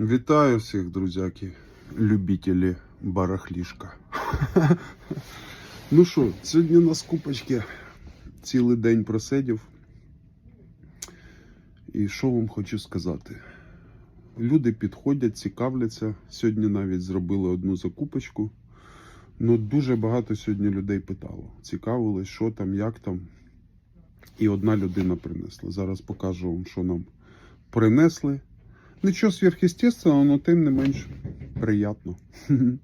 Вітаю всіх, друзяки, любителі барахлішка. ну що, сьогодні на скупочці цілий день просидів. І що вам хочу сказати? Люди підходять, цікавляться. Сьогодні навіть зробили одну закупочку. Ну, дуже багато сьогодні людей питало. Цікавилось, що там, як там. І одна людина принесла. Зараз покажу вам, що нам принесли. Нічого сверхъестественного, але тим не менш приємно.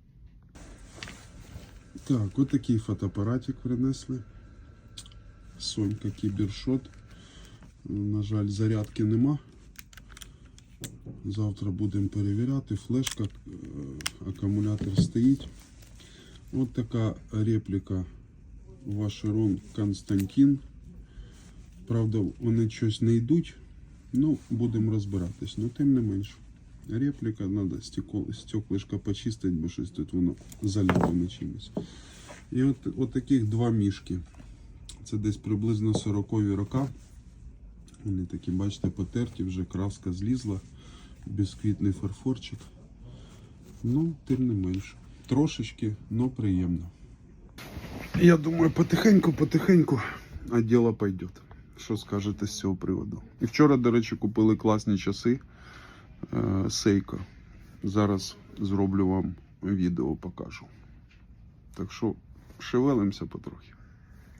Так, от такий фотоапаратик принесли. Сонька Кібершот. На жаль, зарядки нема. Завтра будемо перевіряти. Флешка, е, акумулятор стоїть. От така репліка Вашерон Константин. Правда, вони щось не йдуть. Ну, будемо розбиратись. Ну, тим не менш. Репліка, треба стеклишко почистити, бо щось тут воно заліпане чимось. І от, от таких два мішки. Це десь приблизно 40-ві роки. Вони такі, бачите, потерті, вже краска злізла, бісквітний фарфорчик. Ну, тим не менш. Трошечки, но приємно. Я думаю, потихеньку-потихеньку, а діло пойде. Що скажете з цього приводу? І вчора, до речі, купили класні часи е, Seiko. Зараз зроблю вам відео, покажу. Так що шевелимося потрохи.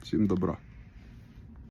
Всім добра.